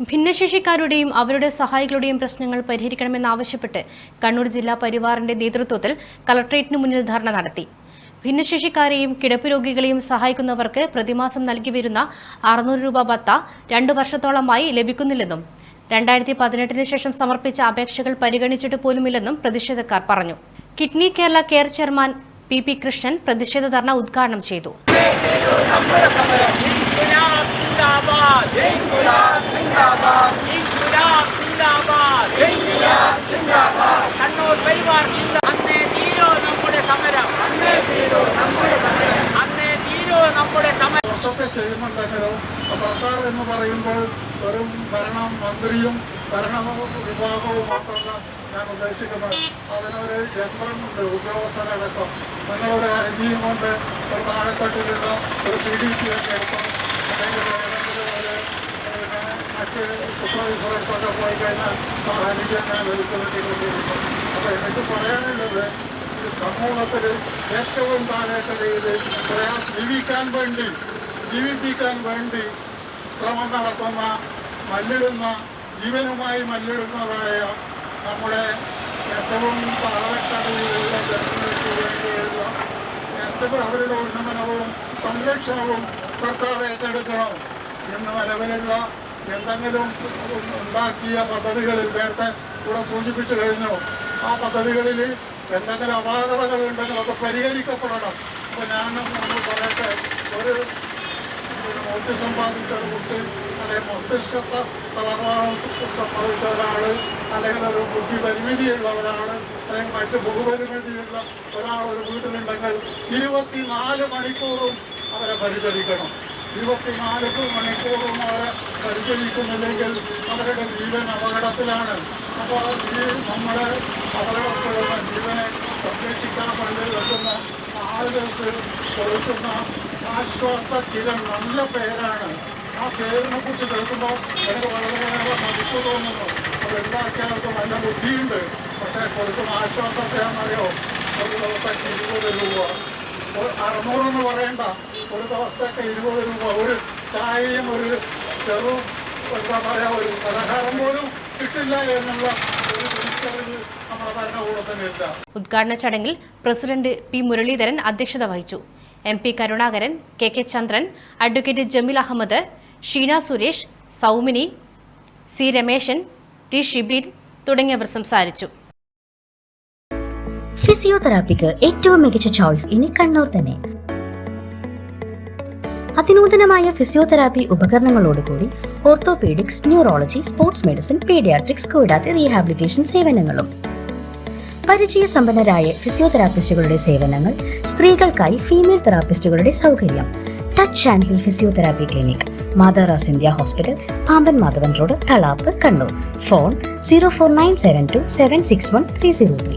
ഭിന്നശേഷിക്കാരുടെയും അവരുടെ സഹായികളുടെയും പ്രശ്നങ്ങൾ പരിഹരിക്കണമെന്നാവശ്യപ്പെട്ട് കണ്ണൂർ ജില്ലാ പരിവാറിന്റെ നേതൃത്വത്തിൽ കളക്ട്രേറ്റിന് മുന്നിൽ ധർണ നടത്തി. ഭിന്നശേഷിക്കാരെയും കിടപ്പ് രോഗികളെയും സഹായിക്കുന്നവർക്ക് പ്രതിമാസം നൽകി വരുന്ന അറുന്നൂറ് രൂപ ഭത്ത രണ്ടു വർഷത്തോളമായി ലഭിക്കുന്നില്ലെന്നും രണ്ടായിരത്തി പതിനെട്ടിന് ശേഷം സമർപ്പിച്ച അപേക്ഷകൾ പരിഗണിച്ചിട്ട് പോലുമില്ലെന്നും പ്രതിഷേധക്കാർ പറഞ്ഞു. Kidney Kerala care chairman P P Krishnan പ്രതിഷേധ ധർണ ഉദ്ഘാടനം ചെയ്തു. ഇൻകുലാബ് സിന്ദാബാദ് ഇൻകുലാബ് സിന്ദാബാദ് കണ്ണൂർ പരിവാർ ജില്ല അന്നേ തീരോ നമ്മുടെ സമരം അന്നേ തീരോ നമ്മുടെ സമരം അന്നേ തീരോ നമ്മുടെ സമരം സർക്കാർ എന്ന് പറയുമ്പോൾ വെറും ഭരണം മന്ത്രിയും ഭരണ വിഭാഗവും മാത്രമല്ല ഞാൻ ഉദ്ദേശിക്കുന്നത് അതിനൊരു യന്ത്രമുണ്ട് ഉദ്യോഗസ്ഥരടക്കം നിങ്ങളൊരു അരിഞ്ഞിയും കൊണ്ട് ഒരു താഴെത്തട്ടിലുള്ള ഒരു സി ഡി പി ഒക്കെ എടുത്തോ മറ്റ് സൂപ്പർവൈസറൊക്കെ പോയി കഴിഞ്ഞാൽ അരിഞ്ഞ് ഞാൻ വിളിച്ചുകൊണ്ടിരിക്കുന്നു അപ്പോൾ എനിക്ക് പറയാനുള്ളത് സമൂഹത്തിൽ ഏറ്റവും താഴേക്കടയിൽ പ്രയാ ജീവിക്കാൻ വേണ്ടി ജീവിപ്പിക്കാൻ വേണ്ടി ശ്രമം നടത്തുന്ന മല്ലിടുന്ന ജീവനുമായി മല്ലിടുന്നതായ നമ്മുടെ ഏറ്റവും താഴെക്കടയിലുള്ള ജനങ്ങൾക്ക് വേണ്ടിയുള്ള ഏറ്റവും അവരുടെ ഉന്നമനവും സംരക്ഷണവും സർക്കാർ ഏറ്റെടുക്കണം എന്ന് നിലവിലുള്ള എന്തെങ്കിലും ഉണ്ടാക്കിയ പദ്ധതികളിൽ നേരത്തെ ഇവിടെ സൂചിപ്പിച്ചു കഴിഞ്ഞു. ആ പദ്ധതികളിൽ എന്തെങ്കിലും അപാകതകൾ ഉണ്ടെങ്കിൽ അത് പരിഹരിക്കപ്പെടണം. അപ്പൊ ഞാൻ പറയട്ടെ ഒരു ഓട്ടിസം ബാധിച്ച ഒരു കുട്ടി അല്ലെങ്കിൽ മസ്തിഷ്കത്തെ തളർവാദം സംഭവിച്ച ഒരാൾ അല്ലെങ്കിൽ ഒരു ബുദ്ധി പരിമിതിയുള്ള ഒരാൾ അല്ലെങ്കിൽ മറ്റ് ബഹുപരിമിതിയുള്ള ഒരാൾ ഒരു വീട്ടിലുണ്ടെങ്കിൽ ഇരുപത്തിനാല് മണിക്കൂറും അവരെ പരിചരിക്കണം. ഇരുപത്തിനാല് മണിക്കൂറും അവരെ പരിചരിക്കുന്നില്ലെങ്കിൽ അവരുടെ ജീവൻ അപകടത്തിലാണ്. അപ്പോൾ ഈ നമ്മുടെ അപകടപ്പെടുന്ന ജീവനെ സംരക്ഷിക്കാൻ വേണ്ടി വെക്കുന്ന ആളുകൾക്ക് കൊടുക്കുന്ന ആശ്വാസ കിരൺ നല്ല പേരാണ്. ആ പേരിനെ കുറിച്ച് കേൾക്കുമ്പോൾ എനിക്ക് വളരെയേറെ മതിപ്പ് തോന്നുന്നു. അത് ഉണ്ടാക്കിയവർക്ക് നല്ല ബുദ്ധിയുണ്ട്. പക്ഷേ കൊടുക്കുന്ന ആശ്വാസത്തെയാണെന്നറിയോ ഒരു ദിവസം ഇരുപത് രൂപ. അറുന്നൂറെന്ന് പറയണ്ട. ഒരു ദിവസത്തേക്ക് ഇരുപത് രൂപ ഒരു ചായയും ഒരു ചെറു എന്താ പറയുക ഒരു പലഹാരം പോലും കിട്ടില്ല എന്നുള്ള ഒരു തിരിച്ചറിവ് ഉദ്ഘാടന ചടങ്ങിൽ പ്രസിഡന്റ് പി മുരളീധരൻ അധ്യക്ഷത വഹിച്ചു. M P Karunakaran K K Chandran advocate Jameel Ahammed Sheena Suresh Saumini C Rameshan T Shibin തുടങ്ങിയവർ സംസാരിച്ചു. ഫിസിയോതെറാപ്പിക്ക് ഏറ്റവും മികച്ച ചോയ്സ് ഇനി കണ്ണൂർ തന്നെ. അതിനൂതനമായ physiotherapy ഉപകരണങ്ങളോടുകൂടി orthopaedics neurology sports medicine paediatrics കൂടാതെ റീഹാബിലിറ്റേഷൻ സേവനങ്ങളും. പരിചയസമ്പന്നരായ ഫിസിയോതെറാപ്പിസ്റ്റുകളുടെ സേവനങ്ങൾ സ്ത്രീകൾക്കായി ഫീമെയിൽ തെറാപ്പിസ്റ്റുകളുടെ സൗകര്യം. Touch and heal physiotherapy clinic Matharas India hospital Pamban Madhavan road Thalap Kannur. Phone zero four nine seven two seven six one three zero three.